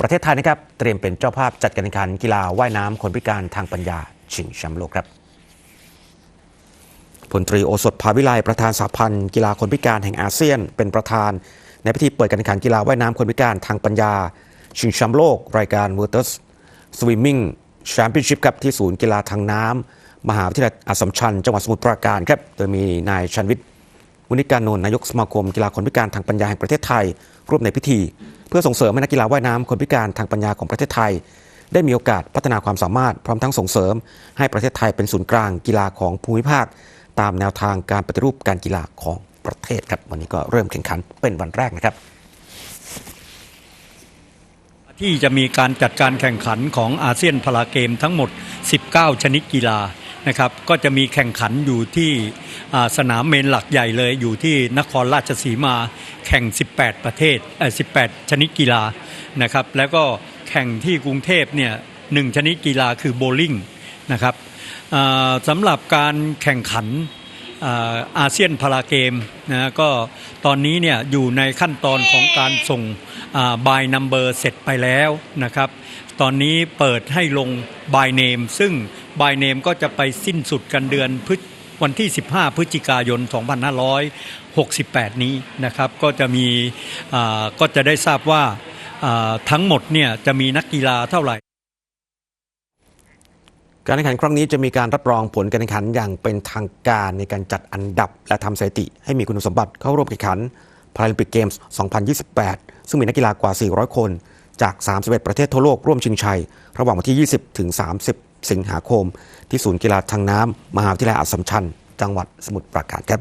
ประเทศไทยนะครับเตรียมเป็นเจ้าภาพจัดการแข่งขันกีฬาว่ายน้ำคนพิการทางปัญญาชิงแชมป์โลกครับพลตรีโอสถภาวิไลประธานสหพันธ์กีฬาคนพิการแห่งอาเซียน เป็นประธาน ในพิธีเปิดการแข่งขันกีฬาว่ายน้ำคนพิการทางปัญญา ชิงแชมป์โลก รายการ w o r t e r s Swimming Championship ครับที่ศูนย์กีฬาทางน้ำมหาวิทยาลัยอัสสัมชัญจังหวัดสมุทรปราการครับโดยมีนายชันวิทย์มุนิการนนท์นายกสมาคมกีฬาคนพิการทางปัญญาแห่งประเทศไทยร่วมในพิธี พื่อส่งเสริมให้นักกีฬาว่ายน้ำคนพิการทางปัญญาของประเทศไทย ได้มีโอกาสพัฒนาความสามารถพร้อมทั้งส่งเสริม ให้ประเทศไทยเป็นศูนย์กลางกีฬาของภูมิภาค ตามแนวทางการปฏิรูปการกีฬาของประเทศครับวันนี้ก็เริ่มแข่งขันเป็นวันแรกนะครับ ที่จะมีการจัดการแข่งขันของอาเซียนพาราเกมทั้งหมด 19 ชนิดกีฬา นะครับก็จะมีแข่งขันอยู่ที่สนามเมนหลักใหญ่เลยอยู่ที่นครราชสีมาแข่ง 18 ประเทศ18 ชนิดกีฬานะครับแล้วก็แข่งที่กรุงเทพเนี่ยหนึ่งชนิดกีฬาคือโบลิ่งนะครับสำหรับการแข่งขันอาอาเซียนพาราเกมนะก็ตอนนี้เนี่ยอยู่ในขั้นตอนของการส่งบายนัมเบอร์เสร็จไปแล้วนะครับ ตอนนี้เปิดให้ลงบายเนมซึ่ง บายเนมก็จะไปสิ้นสุดกันเดือนพฤวันที่ 15 พฤศจิกายน 2568 นี้นะครับ ก็จะมีก็จะได้ทราบว่าอ่าทั้งหมดเนี่ยจะมีนักกีฬาเท่าไหร่ การแข่งขันครั้งนี้จะมีการรับรองผลการแข่งขันอย่างเป็นทางการในการจัดอันดับและทำสถิติ ให้มีคุณสมบัติเข้าร่วมแข่งขันพาราลิมปิกเกมส์ 2028 ซึ่งมีนักกีฬากว่า 400 คน จาก 31 ประเทศทั่วโลกร่วมชิงชัย ระหว่างวันที่ 20 ถึง 30 สิงหาคม ที่ศูนย์กีฬาทางน้ำมหาวิทยาลัยอัสสัมชัญ จังหวัดสมุทรปราการครับ